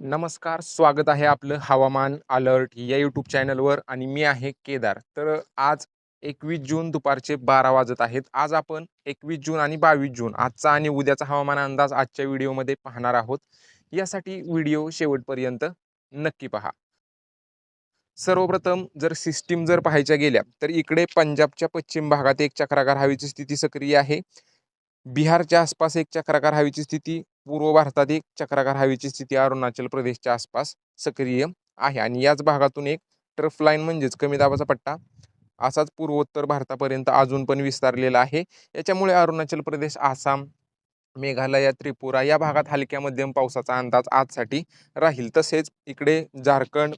नमस्कार स्वागत आहे आपलं हवामान अलर्ट या यूट्यूब चॅनलवर आणि मी आहे केदार. तर आज एकवीस जून दुपारचे बारा वाजत आहेत. आज आपण एकवीस जून आणि बावीस जून आजचा आणि उद्याचा हवामान अंदाज आजच्या व्हिडिओमध्ये पाहणार आहोत. यासाठी व्हिडिओ शेवटपर्यंत नक्की पहा. सर्वप्रथम जर सिस्टीम जर पाहायच्या गेल्या तर इकडे पंजाबच्या पश्चिम भागात एक चक्राकार हवेची स्थिती सक्रिय आहे. बिहारच्या आसपास एक चक्राकार हवेची स्थिती पूर्व भारतात एक चक्राकार हवेची स्थिती अरुणाचल प्रदेशच्या आसपास सक्रिय आहे. आणि याच भागातून एक ट्रफ लाईन म्हणजेच कमी दाबाचा पट्टा असाच पूर्वोत्तर भारतापर्यंत अजून पण विस्तारलेला आहे. याच्यामुळे अरुणाचल प्रदेश आसाम मेघालय त्रिपुरा या भागात हलक्या मध्यम पावसाचा अंदाज आजसाठी राहील. तसेच इकडे झारखंड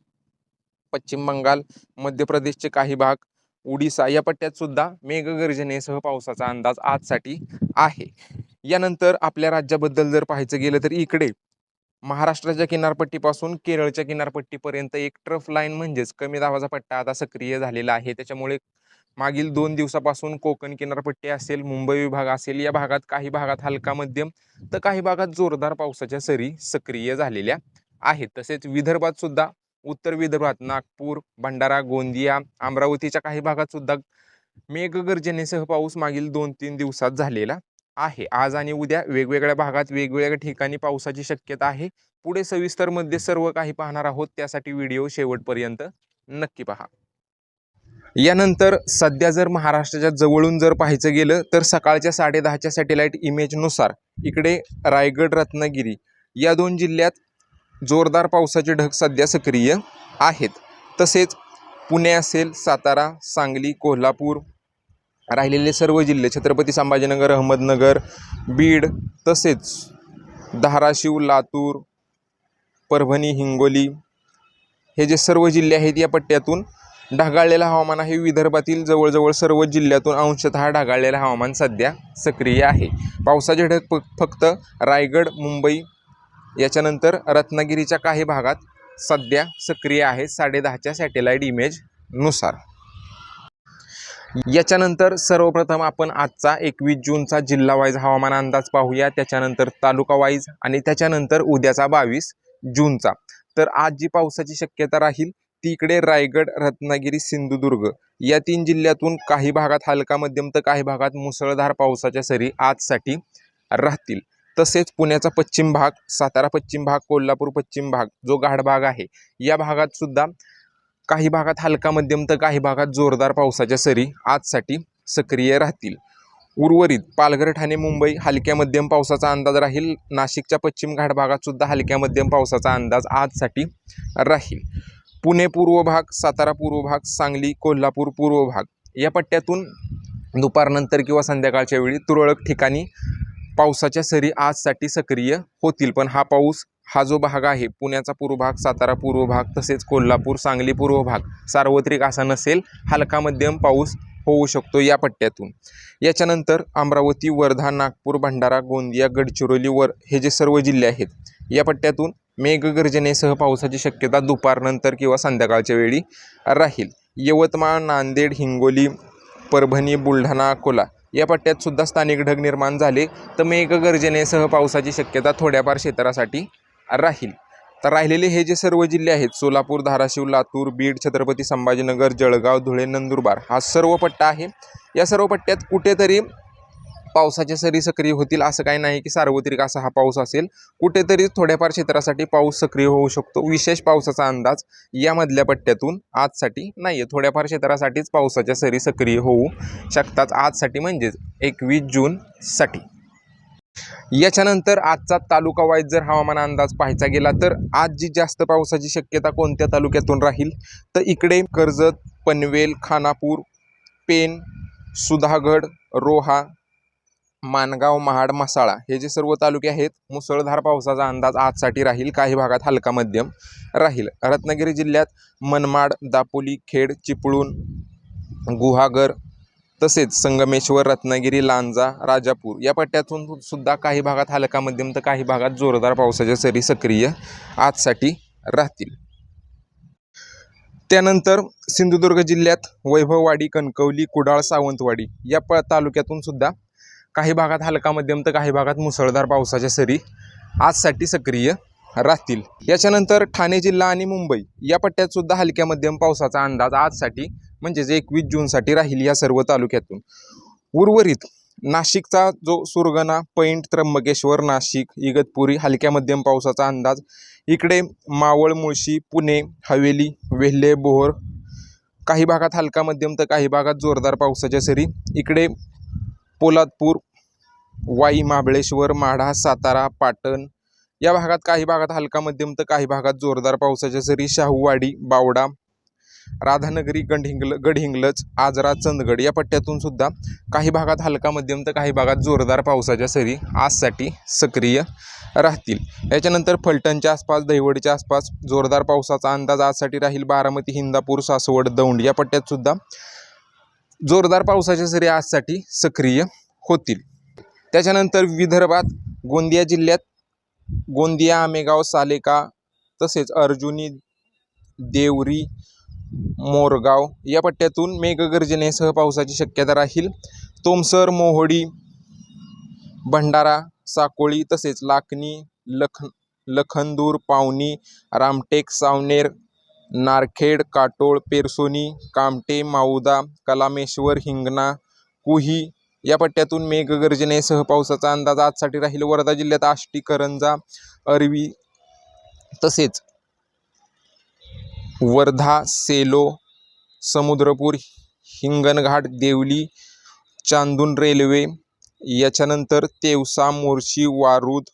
पश्चिम बंगाल मध्य प्रदेशचे काही भाग उडिसा या पट्ट्यात सुद्धा मेघगर्जनेसह पावसाचा अंदाज आजसाठी आहे. यानंतर आपल्या राज्याबद्दल जर पाहायचं गेलं तर इकडे महाराष्ट्राच्या किनारपट्टीपासून केरळच्या किनारपट्टीपर्यंत एक ट्रफ लाईन म्हणजेच कमी दाबाचा पट्टा आता सक्रिय झालेला आहे. त्याच्यामुळे मागील दोन दिवसापासून कोकण किनारपट्टी असेल मुंबई विभाग असेल या भागात काही भागात हलका मध्यम तर काही भागात जोरदार पावसाच्या सरी सक्रिय झालेल्या आहेत. तसेच विदर्भात सुद्धा उत्तर विदर्भात नागपूर भंडारा गोंदिया अमरावतीच्या काही भागात सुद्धा मेघगर्जनेसह पाऊस मागील दोन तीन दिवसात झालेला आहे. आज आणि उद्या वेगवेगळ्या भागात वेगवेगळ्या ठिकाणी पावसाची शक्यता आहे. पुढे सविस्तरमध्ये सर्व काही पाहणार आहोत. त्यासाठी व्हिडिओ शेवटपर्यंत नक्की पहा. यानंतर सध्या जर महाराष्ट्राच्या जवळून जर पाहायचं गेलं तर सकाळच्या साडेदहाच्या सॅटेलाईट इमेजनुसार इकडे रायगड रत्नागिरी या दोन जिल्ह्यात जोरदार पावसाचे ढग सध्या सक्रिय आहेत. तसेच पुणे असेल सातारा सांगली कोल्हापूर राहिलेले सर्व जिल्हे छत्रपती संभाजीनगर अहमदनगर बीड तसेच धाराशिव लातूर परभणी हिंगोली हे जे सर्व जिल्हे आहेत या पट्ट्यातून ढगाळलेलं हवामान आहे. विदर्भातील जवळजवळ सर्व जिल्ह्यातून अंशतः ढगाळलेलं हवामान सध्या सक्रिय आहे. पावसाचे ढग फ फक्त रायगड मुंबई याच्यानंतर रत्नागिरीच्या काही भागात सध्या सक्रिय आहे. साडेदहाच्या सॅटेलाईट इमेजनुसार याच्यानंतर सर्वप्रथम आपण आजचा एकवीस जूनचा जिल्हा वाईज हवामान अंदाज पाहूया. त्याच्यानंतर तालुका वाईज आणि त्याच्यानंतर उद्याचा बावीस जूनचा. तर आज जी पावसाची शक्यता राहील ती इकडे रायगड रत्नागिरी सिंधुदुर्ग या तीन जिल्ह्यातून काही भागात हलका मध्यम तर काही भागात मुसळधार पावसाच्या सरी आजसाठी राहतील. तसेच पुण्याचा पश्चिम भाग सातारा पश्चिम भाग कोल्हापूर पश्चिम भाग जो गाढ भाग आहे या भागात सुद्धा काही भागात हलका मध्यम तर काही भागात जोरदार पावसाच्या सरी आजसाठी सक्रिय राहतील. उर्वरित पालघर ठाणे मुंबई हलक्या मध्यम पावसाचा अंदाज राहील. नाशिकच्या पश्चिम घाट भागात सुद्धा हलक्या मध्यम पावसाचा अंदाज आजसाठी राहील. पुणे पूर्व भाग सातारा पूर्व भाग सांगली कोल्हापूर पूर्व भाग या पट्ट्यातून दुपारनंतर किंवा संध्याकाळच्या वेळी तुरळक ठिकाणी पावसाच्या सरी आजसाठी सक्रिय होतील. पण हा पाऊस हा जो भाग आहे पुण्याचा पूर्व भाग सातारा पूर्व भाग तसेच कोल्हापूर सांगली पूर्व भाग सार्वत्रिक असा नसेल हलका मध्यम पाऊस होऊ शकतो या पट्ट्यातून. याच्यानंतर अमरावती वर्धा नागपूर भंडारा गोंदिया गडचिरोली वर हे जे सर्व जिल्हे आहेत या पट्ट्यातून मेघगर्जनेसह पावसाची शक्यता दुपारनंतर किंवा संध्याकाळच्या वेळी राहील. यवतमाळ नांदेड हिंगोली परभणी बुलढाणा अकोला या पट्ट्यात सुद्धा स्थानिक ढग निर्माण झाले तर मेघगर्जनेसह पावसाची शक्यता थोड्याफार क्षेत्रासाठी राहील. तर राहिलेले हे जे सर्व जिल्हे आहेत सोलापूर धाराशिव लातूर बीड छत्रपती संभाजीनगर जळगाव धुळे नंदुरबार हा सर्व पट्टा आहे. या सर्व पट्ट्यात कुठेतरी पावसाच्या सरी सक्रिय होतील असं काही नाही की सार्वत्रिक असा हा पाऊस असेल. कुठेतरी थोड्याफार क्षेत्रासाठी पाऊस सक्रिय होऊ शकतो विशेष पावसाचा अंदाज यामधल्या पट्ट्यातून आजसाठी नाही आहे थोड्याफार क्षेत्रासाठीच पावसाच्या सरी सक्रिय होऊ शकतात आजसाठी म्हणजेच एकवीस जूनसाठी. याच्यानंतर आजचा तालुका वाईज जर हवामान अंदाज पाहायचा गेला तर आज जी जास्त पावसाची शक्यता कोणत्या तालुक्यातून राहील? तर इकडे कर्जत पनवेल खानापूर पेन सुधागड रोहा माणगाव महाड मसाळा हे जे सर्व तालुके आहेत मुसळधार पावसाचा अंदाज आजसाठी राहील. काही भागात हलका मध्यम राहील. रत्नागिरी जिल्ह्यात मनमाड दापोली खेड चिपळूण गुहागर तसेच संगमेश्वर रत्नागिरी लांजा राजापूर या पट्ट्यातून सुद्धा काही भागात हलका मध्यम तर काही भागात जोरदार पावसाच्या सरी सक्रिय आजसाठी राहतील. त्यानंतर सिंधुदुर्ग जिल्ह्यात वैभववाडी कणकवली कुडाळ सावंतवाडी या प तालुक्यातून सुद्धा काही भागात हलका मध्यम तर काही भागात मुसळधार पावसाच्या सरी आजसाठी सक्रिय राहतील. याच्यानंतर ठाणे जिल्हा आणि मुंबई या पट्ट्यात सुद्धा हलक्या मध्यम पावसाचा अंदाज आजसाठी म्हणजेच एकवीस जूनसाठी राहील या सर्व तालुक्यातून. उर्वरित नाशिकचा जो सुरगणा पैंट त्र्यंबकेश्वर नाशिक इगतपुरी हलक्या मध्यम पावसाचा अंदाज इकडे मावळ मुळशी पुणे हवेली वेल्हे बोहर काही भागात हलका मध्यम तर काही भागात जोरदार पावसाच्या सरी. इकडे पोलादपूर वाई महाबळेश्वर माढा सातारा पाटण या भागात काही भागात हलका मध्यम तर काही भागात जोरदार पावसाच्या सरी शाहूवाडी बावडा राधानगरी गडहिंगल गडहिंगलज आजरा चंदगड या पट्ट्यातून सुद्धा काही भागात हलका मध्यम तर काही भागात जोरदार पावसाच्या सरी आजसाठी सक्रिय राहतील. याच्यानंतर फलटणच्या आसपास दहिवडच्या आसपास जोरदार पावसाचा अंदाज आजसाठी राहील. बारामती हिंदापूर सासवड दौंड या पट्ट्यात सुद्धा जोरदार पावसाच्या सरी आजसाठी सक्रिय होतील. त्याच्यानंतर विदर्भात गोंदिया जिल्ह्यात गोंदिया आमेगाव सालेका तसेच अर्जुनी देवरी मोरगाव या पट्ट्यातून मेघगर्जनेसह पावसाची शक्यता राहील. तोमसर मोहोडी भंडारा साकोळी तसेच लाखनी लख लखनदूर पावनी रामटेक सावनेर नारखेड काटोळ पेरसोनी कामटे माऊदा कलामेश्वर हिंगणा कुही या पट्ट्यातून मेघगर्जनेसह पावसाचा अंदाज आजसाठी राहील. वर्धा जिल्ह्यात आष्टी करंजा अरवी तसेच वर्धा सेलो समुद्रपूर हिंगणघाट देवली चांदून रेल्वे याच्यानंतर तेवसा मोर्शी वारूद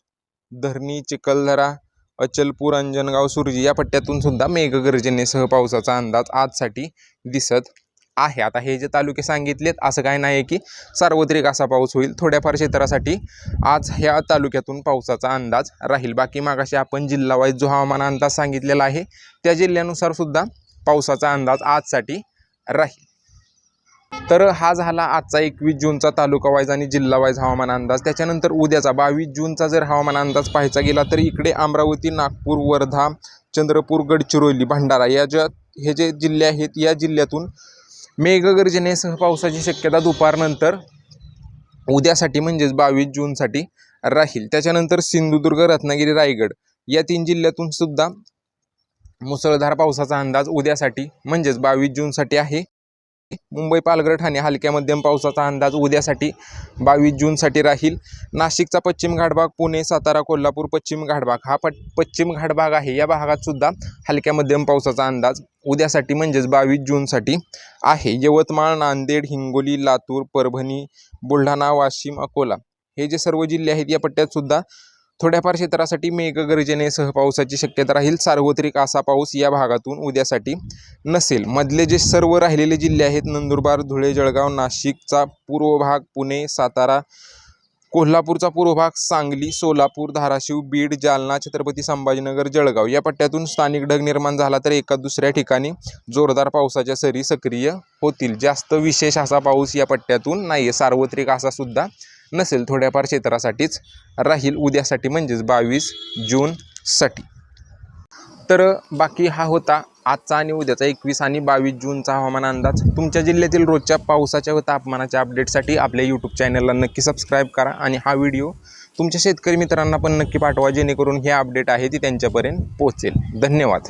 धरणी चिखलदरा अचलपूर अंजनगाव सुरजी या पट्ट्यातून सुद्धा मेघगर्जनेसह पावसाचा अंदाज आजसाठी दिसत आहे. आता हे जे तालुके सांगितलेत असं काय नाही आहे की सार्वत्रिक असा पाऊस होईल. थोड्याफार क्षेत्रासाठी आज ह्या तालुक्यातून पावसाचा अंदाज राहील. बाकी मागाशी आपण जिल्हावाईज जो हवामान अंदाज सांगितलेला आहे त्या जिल्ह्यानुसार सुद्धा पावसाचा अंदाज आजसाठी राहील. तर हा झाला आजचा एकवीस जूनचा तालुका वाईज आणि जिल्हा वाईज हवामान अंदाज. त्याच्यानंतर उद्याचा बावीस जूनचा जर हवामान अंदाज पाहायचा गेला तर इकडे अमरावती नागपूर वर्धा चंद्रपूर गडचिरोली भंडारा या ज्या हे जे जिल्हे आहेत या जिल्ह्यातून मेघगर्जनेसह पावसाची शक्यता दुपारनंतर उद्यासाठी म्हणजेच बावीस जूनसाठी राहील. त्याच्यानंतर सिंधुदुर्ग रत्नागिरी रायगड या तीन जिल्ह्यातून सुद्धा मुसळधार पावसाचा अंदाज उद्यासाठी म्हणजेच बावीस जूनसाठी आहे. मुंबई पालघर ठाणे हलक्या मध्यम पावसाचा अंदाज उद्यासाठी बावीस जूनसाठी राहील. नाशिकचा पश्चिम घाटभाग पुणे सातारा कोल्हापूर पश्चिम घाटभाग हा पट पश्चिम घाटभाग आहे. या भागात सुद्धा हलक्या मध्यम पावसाचा अंदाज उद्यासाठी म्हणजेच बावीस जूनसाठी आहे. यवतमाळ नांदेड हिंगोली लातूर परभणी बुलढाणा वाशिम अकोला हे जे सर्व जिल्हे आहेत या पट्ट्यात सुद्धा थोड्याफार क्षेत्रासाठी मेघगर्जनेसह पावसाची शक्यता राहील. सार्वत्रिक असा पाऊस या भागातून उद्यासाठी नसेल. मधले जे सर्व राहिलेले जिल्हे आहेत नंदुरबार धुळे जळगाव नाशिकचा पूर्व भाग पुणे सातारा कोल्हापूरचा पूर्व भाग सांगली सोलापूर धाराशिव बीड जालना छत्रपती संभाजीनगर जळगाव या पट्ट्यातून स्थानिक ढग निर्माण झाला तर एका दुसऱ्या ठिकाणी जोरदार पावसाच्या सरी सक्रिय होतील. जास्त विशेष असा पाऊस या पट्ट्यातून नाही आहे सार्वत्रिक असा सुद्धा नसेल थोड्याफार क्षेत्रासाठीच राहील उद्यासाठी म्हणजेच बावीस जूनसाठी तर बाकी हा होता आजचा आणि उद्याचा एकवीस आणि बावीस जूनचा हवामान अंदाज. तुमच्या जिल्ह्यातील रोजच्या पावसाच्या व तापमानाच्या अपडेटसाठी आपल्या यूट्यूब चॅनलला नक्की सबस्क्राईब करा आणि हा व्हिडिओ तुमच्या शेतकरी मित्रांना पण नक्की पाठवा जेणेकरून हे अपडेट आहे ती त्यांच्यापर्यंत पोहोचेल. धन्यवाद.